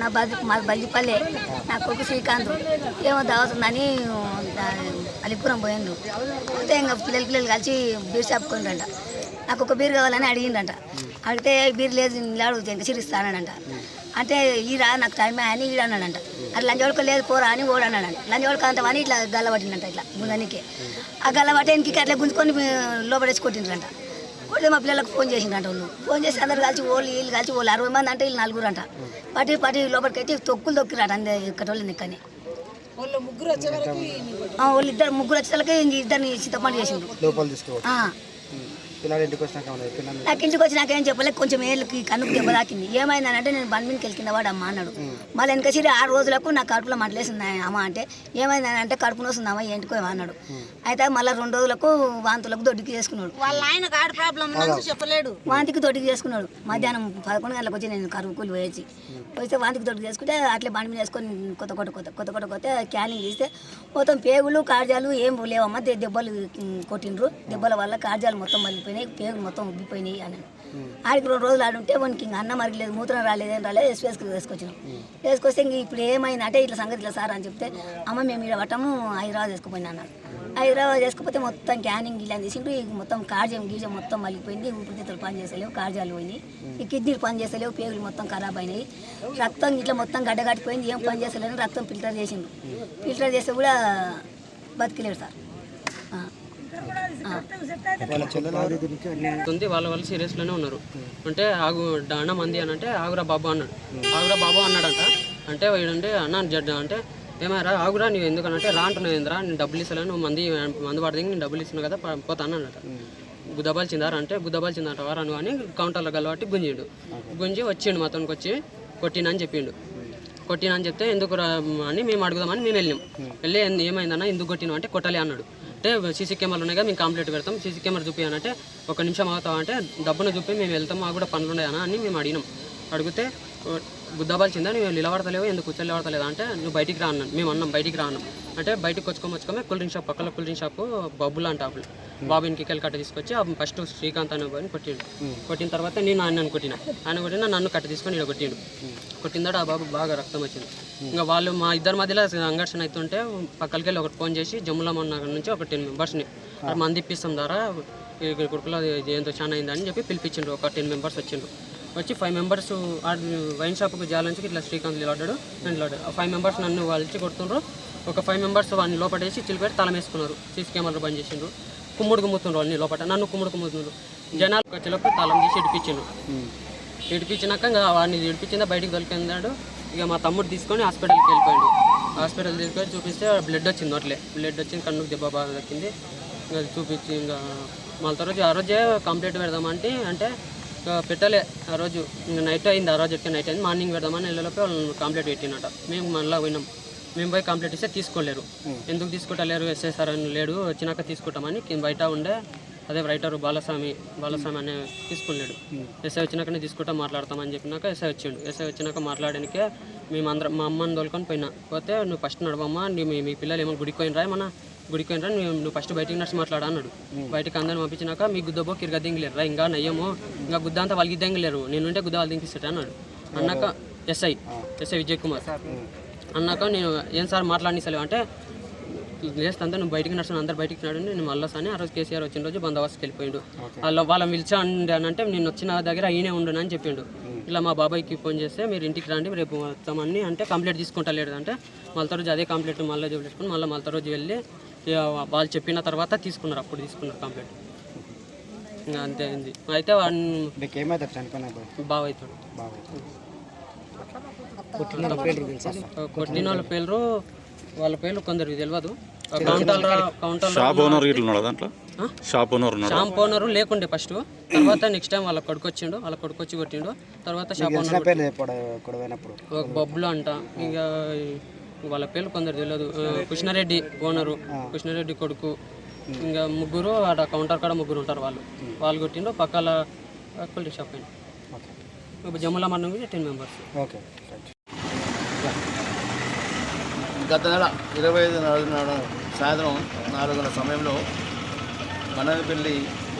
నా బది మా బల్లిపల్లె నా కొడుకు శ్రీకాంత్. ఏమో దావుతుందని అలిపురం పోయిండు పోతే ఇంకా పిల్లలు పిల్లలు కలిసి బీర్ షాప్ నాకు ఒక బీర్ కావాలని అడిగిండంట అడిగితే బీర్ లేదు నిలాడు ఇంకా చిరిస్తానంట అంటే ఈరా నాకు టైం అని ఈడు అన్నాడంట. అది లంచోడక లేదు పోరా అని ఓడు అన్నాడంట. లంచోడక అంతమని ఇట్లా గల్లబట్టిందంట ఇట్లా ముందనికి ఆ గల్లబట్టేనికి అట్లా గుంజుకొని లోపడేసి కొట్టిండ్రంట. కొడితే మా పిల్లలకు ఫోన్ చేసిండ్రంట వాళ్ళు. ఫోన్ చేసి అందరు కలిసి వాళ్ళు వీళ్ళు కలిసి వాళ్ళు అరవై మంది అంటే వీళ్ళు నలుగురు అంట పట్టి పట్టి లోపలికి అయితే తొక్కులు తొక్కిరాట అందే ఇక్కడ వాళ్ళు నిక్కని వాళ్ళు ముగ్గురు వచ్చే వరకు వాళ్ళు ఇద్దరు ముగ్గురు వచ్చేసరికి ఇద్దరిని చిత్తపండు చేసిండ్రు. పిల్లలు ఇంటికి వచ్చినాక? నాకు ఇంటికి వచ్చి నాకేం చెప్పలేదు కొంచెం ఏళ్ళకి కన్నుకు దెబ్బ తాకింది. ఏమైందని అంటే నేను బండి మీదకి కింద వాడు అమ్మ అన్నాడు. మళ్ళీ వెనక సరి ఆరు రోజులకు నా కడుపులో మంటలేసింది ఆయన అమ్మ అంటే ఏమైందని అంటే కడుపు నొస్తుంది అమ్మ ఏంటికో అన్నాడు. అయితే మళ్ళీ రెండు రోజులకు వాంతులకు దొడ్డికి చేసుకున్నాడు. వాళ్ళ ఆయన గాడి ప్రాబ్లం చెప్పలేడు. వాంతికి తోటికి చేసుకున్నాడు. మధ్యాహ్నం పదకొండు గంటలకు వచ్చి నేను కరువు కూలి పోయొచ్చి పోయితే వాంతికి తోటికి చేసుకుంటే అట్లే బండి మీద వేసుకొని కొత్త కొత్త కొత్త కొత్త కొత్త కొత్త క్యానింగ్ తీస్తే మొత్తం పేగులు కార్జాలు ఏం లేవమ్మా దె- దెబ్బలు కొట్టిండ్రు. దెబ్బల వల్ల కార్జాలు మొత్తం మళ్ళీపోయినాయి పేగులు మొత్తం ఉబ్బిపోయినాయి అని. ఆడికి రెండు రోజులు ఆడుంటే వానికి ఇంక అన్నం మరగలేదు మూత్రం రాలేదు ఏం రాలేదు ఎస్పీఎస్కి వేసుకొచ్చినాం. వేసుకొస్తే ఇంక ఇప్పుడు ఏమైంది అంటే ఇట్లా సంగతి ఇట్లా సార్ అని చెప్తే అమ్మ మేము ఇక్కడ పట్టము హైదరాబాద్ వేసుకుపోయినా అన్నాడు హైదరాబాద్ చేసుకుపోతే మొత్తం క్యానింగ్ ఇలా ఈ మొత్తం కార్జం గీజం మొత్తం మళ్ళీపోయింది ఊపిరితిత్తులు పని చేసలేవు కార్జాలు పోయినాయి. ఈ కిడ్నీలు పని చేసలేవు పేగులు మొత్తం ఖరాబ్ అయినాయి. రక్తం ఇట్లా మొత్తం గడ్డగట్టిపోయింది ఏం పని చేసలేని రక్తం ఫిల్టర్ చేసిండ్రు ఫిల్టర్ చేస్తే కూడా బతికిలేడు సార్ ఆ. ఆ. వాళ్ళ చెల్లెలు ఉంది వాళ్ళ వాళ్ళు సీరియస్లోనే ఉన్నారు. అంటే ఆగు అన్న మంది అని అంటే ఆగురా బాబు అన్నాడు. ఆగురా బాబు అన్నాడంట. అంటే వీడంటే అన్న జడ్ అంటే ఏమైనా ఆగురా నువ్వు ఎందుకనంటే రా అంటున్నావు ఏంద్రా? నేను డబ్బులు ఇస్తాను నువ్వు మంది మందు పడదింగి నేను డబ్బులు ఇస్తున్నావు కదా పోతాను అన్నట గుద్దబాల్ చిందారా అంటే గుద్దబాల్ చిందంట వారా నువ్వు అని కౌంటర్లో కలబట్టి గుంజిండు. గుంజి వచ్చిండు మాతోనికి వచ్చి కొట్టినని చెప్పిండు. కొట్టినని అని చెప్తే ఎందుకు రా అని మేము అడుగుదామని మేము వెళ్ళాం వెళ్ళి "ఏంది- ఏమైందన్నా ఎందుకు కొట్టినా అంటే కొట్టాలి అన్నాడు. అంటే సీసీ కెమెరాలు ఉన్నాయి కదా మేము కంప్లీట్ పెడతాం. సీసీ కెమెరా చూపించానంటే ఒక నిమిషం అవుతామంటే అంటే డబ్బును చూపి మేము వెళ్తాం మాకు కూడా పనులు ఉన్నాయనా అని మేము అడిగినాం. అడిగితే గుద్దాబాల్చిందా నువ్వు నిలబడతలేవు? ఎందుకు కూర్చొని నిలబడతలేదా? అంటే నువ్వు బయటికి రా అన్నాను మేము అన్నాం బయటికి రా అన్నాం. అంటే బయటికి వచ్చుకోమ వచ్చుకోమే కూల్ డ్రింక్ షాప్ పక్కన కూల్ డ్రింక్ షాప్ బబ్బులు అంట ఆపులు బాబుని కెల్ కట్ట తీసుకొచ్చి ఫస్ట్ శ్రీకాంత్ అనే బాబుని కొట్టిండు. కొట్టిన తర్వాత నేను ఆయనను కొట్టిన. ఆయన కొట్టిన నన్ను కట్ట తీసుకొని ఇక్కడ కొట్టిండు. కొట్టిందాడు ఆ బాబు బాగా రక్తం వచ్చింది. ఇంకా వాళ్ళు మా ఇద్దరి మధ్యలో సంఘర్షణ అవుతుంటే పక్కలకి వెళ్ళి ఒకటి ఫోన్ చేసి జమ్ముల మొన్న నుంచి ఒక టెన్ మెంబర్స్ని. మంది ఇప్పిస్తాం ద్వారా ఇక్కడ కొడుకులో ఏంతో చాలా అయిందని చెప్పి పిలిపించిండ్రు. ఒక టెన్ మెంబర్స్ వచ్చిండ్రు. వచ్చి ఫైవ్ మెంబర్స్ వైన్ షాప్కి జాలని ఇట్లా శ్రీకాంత్ నిలబడ్డాడు నేను నిలబడ్డాడు ఆ ఫైవ్ మెంబర్స్ నన్ను వాళ్ళకి కొడుతుండ్రు. ఒక ఫైవ్ మెంబర్స్ వాడిని లోపడేసి చిలిపెట్టి తలం వేసుకున్నారు సీసీ కెమెరాలు బంద్ చేసిండ్రు. కుమ్ముడు కుమ్ముతుండ్రు వాళ్ళని లోపల నన్ను కుమ్ముడు కుమ్ముతుండ్రు జనాలు వచ్చేలోపు తాళం తీసి ఇడిపించిండ్రు. ఇడిపించినాక ఇంకా వాడిని ఇడిపించిందా బయటికి దొరికిందాడు ఇక మా తమ్ముడు తీసుకొని హాస్పిటల్కి వెళ్ళిపోయాడు. హాస్పిటల్ తీసుకొని చూపిస్తే బ్లడ్ వచ్చింది అట్లే. బ్లడ్ వచ్చింది కన్నుకు దెబ్బ బాగా దక్కింది. ఇంకా చూపించి ఇంకా మళ్ళీ రోజు ఆ రోజే కంప్లీట్ పెడదామంటే అంటే పెట్టలే. ఆ రోజు నైట్ అయింది ఆ రోజు నైట్ అయింది? మార్నింగ్ పెడదామని వెళ్ళలోపే వాళ్ళు కంప్లీట్ పెట్టినట మేము మళ్ళీ పోయినాం. మేము పోయి కంప్లీట్ ఇస్తే తీసుకోలేరు. ఎందుకు తీసుకుంటలేరు? ఎస్ఎస్ఆర్ అని లేడు వచ్చినాక తీసుకుంటామని బయట ఉండే అదే రైటర్ బాలస్వామి బాలస్వామి అనే తీసుకున్నాడు. ఎస్ఐ వచ్చినాకనే తీసుకుంటా మాట్లాడతామని చెప్పినాక ఎస్ఐ వచ్చిండు. ఎస్ఐ వచ్చినాక మాట్లాడడానికే మేమందరం మా అమ్మని తోలుకొని పోయినా. పోతే నువ్వు ఫస్ట్ నడవమ్మా నీ మీ మీ పిల్లలు ఏమో గుడికి పోయినరా ఏమన్నా? గుడికి పోయినరా నువ్వు ఫస్ట్ బయటికి నడిచి మాట్లాడా అన్నాడు. బయటికి అందరిని పంపించినాక మీ గుద్దబో కిరగ దింగలేరు. రా ఇంకా నయ్యమో. ఇంకా గుద్ద అంతా వాళ్ళకి దింగలేరు. నేను ఉంటే గుద్ద వాళ్ళు దింకిస్తాడు అన్నాడు. అన్నాక ఎస్ఐ ఎస్ఐ విజయ్ కుమార్. అన్నాక నేను ఏం సార్ మాట్లాడిసలేవు అంటే లేస్తంతా నువ్వు బయటికి నడుచుని అందరు బయటికి నడు నేను మళ్ళీ అని ఆ రోజు కేసీఆర్ వచ్చిన రోజు బందోబస్తుకి వెళ్ళిపోయిండు. వాళ్ళ వాళ్ళని పిలిచా అంటే నేను వచ్చిన దగ్గర అయినే ఉండు అని చెప్పిండు. ఇలా మా బాబాయ్కి ఫోన్ చేస్తే మీరు ఇంటికి రండి రేపు వస్తామని అంటే కంప్లీట్ తీసుకుంటా లేదు అంటే మళ్ళీ రోజు అదే కంప్లీట్ మళ్ళీ చూపించుకుని మళ్ళీ మళ్ళీ రోజు వెళ్ళి వాళ్ళు చెప్పిన తర్వాత తీసుకున్నారు అప్పుడు తీసుకున్నారు కంప్లీట్ అంతే అయింది. అయితే వాడిని మీకు ఏమైతే చనిపోయినా బాగా అవుతాడు బాగా కొట్టిన వాళ్ళ పేర్లు వాళ్ళ పేర్లు కొందరికి తెలియదు కౌంటర్ కౌంటర్ షాప్ ఓనర్ దాంట్లో? షాప్ ఓనర్ ఉన్నాడు? షాంపూ ఓనర్ లేకుండే ఫస్ట్. తర్వాత నెక్స్ట్ టైం వాళ్ళ కొడుకు వచ్చిండు వాళ్ళ కొడుకు వచ్చి కొట్టిండు. తర్వాత షాప్ ఓనర్ బొబ్బులు అంట. ఇంకా వాళ్ళ పేర్లు కొందరు తెలియదు. కృష్ణారెడ్డి ఓనరు కృష్ణారెడ్డి కొడుకు. ఇంకా ముగ్గురు ఆడ కౌంటర్ కాడ ముగ్గురు ఉంటారు వాళ్ళు. వాళ్ళు కొట్టిండు పక్కల కూల్ షాప్ అయిన ఓకే. జమ్ముల మన్నం టెన్ మెంబర్స్. ఓకే గత నెల ఇరవై ఐదు నాడు నాడు సాయంత్రం నాలుగు గంటల సమయంలో మనపల్లి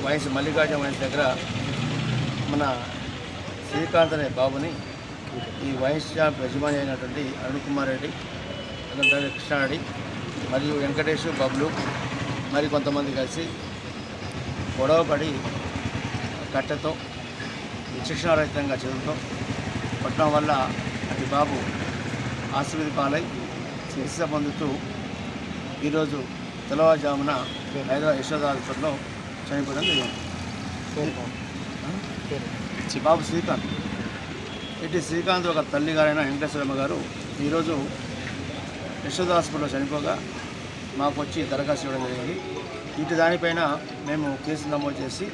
వయసు మల్లికార్జున వయసు దగ్గర మన శ్రీకాంత్ అనే బాబుని ఈ వైన్ షాప్ యజమాని అయినటువంటి అరుణ్ కుమార్ రెడ్డి కృష్ణారెడ్డి మరియు వెంకటేష్ బబ్లు మరి కొంతమంది కలిసి గొడవపడి కట్టెతో విచక్షణారహితంగా చదువుతో కొట్టడం వల్ల అటు బాబు ఆసుపత్రి పాలై చికిత్స పొందుతూ ఈరోజు తెల్లవారుజామున హైదరాబాద్ యశోద హాస్పిటల్లో చనిపోవడం జరిగింది. బాబు శ్రీకాంత్. ఇటు శ్రీకాంత్ ఒక తల్లి గారైన వెంకటేశ్వరమ్మ గారు ఈరోజు యశోద హాస్పిటల్లో చనిపోగా మాకు వచ్చి దరఖాస్తు ఇవ్వడం జరిగింది. ఇటు దానిపైన మేము కేసు నమోదు చేసి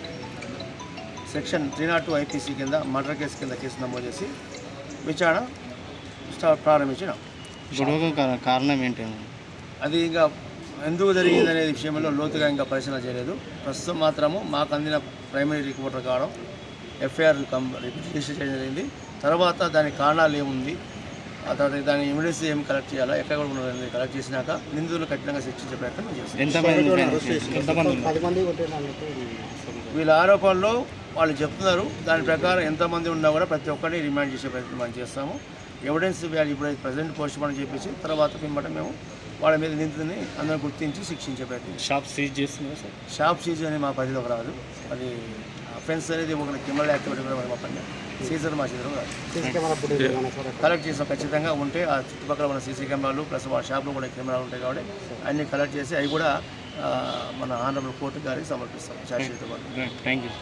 section three not two IPC కింద మర్డర్ కేసు కింద కేసు నమోదు చేసి విచారణ స్టార్ట్ ప్రారంభించినాం. గొడవకు కారణం ఏంటి? అది ఇంకా ఎందుకు జరిగింది అనే విషయంలో లోతుగా ఇంకా పరిశీలన చేయలేదు. ప్రస్తుతం మాత్రము మాకు అందిన ప్రైమరీ రిపోర్ట్ ప్రకారం ఎఫ్ఐఆర్ రిజిస్టర్ చేయడం జరిగింది. తర్వాత దాని కారణాలు ఏముంది? ఆ తర్వాత దాని ఎవిడెన్స్ ఏం కలెక్ట్ చేయాలా ఎక్కడ కూడా ఉన్నది కలెక్ట్ చేసినాక నిందితులు కఠినంగా శిక్షించే ప్రయత్నం చేస్తాం. వీళ్ళ ఆరోపణలు వాళ్ళు చెప్తున్నారు. దాని ప్రకారం ఎంతమంది ఉన్నా కూడా ప్రతి ఒక్కరిని రిమాండ్ చేసే ప్రయత్నం మనం చేస్తాము. ఎవిడెన్స్ ఇప్పుడు ప్రజెంట్ పోస్ట్ మార్టం చేపించి తర్వాత పిమ్మట మేము వాళ్ళ మీద నిందితుని అందరం గుర్తించి శిక్షించే ప్రయత్నం. షాప్ సీజ్ చేస్తున్నారు సార్? షాప్ సీజ్ అని మా పరిధిలోకి రాదు. అది అఫెన్స్ అనేది ఒక క్రిమినల్ యాక్టివిటీ కూడా మా పని సీజర్ మా చేతిలో రాదు కలెక్ట్ చేసాం ఖచ్చితంగా. ఉంటే ఆ చుట్టుపక్కల ఉన్న సీసీ కెమెరాలు ప్లస్ వాళ్ళ షాప్లో కూడా కెమెరాలు ఉంటాయి కాబట్టి అన్ని కలెక్ట్ చేసి అవి కూడా మన ఆనరబుల్ కోర్టు గారికి సమర్పిస్తాం. Charge thank you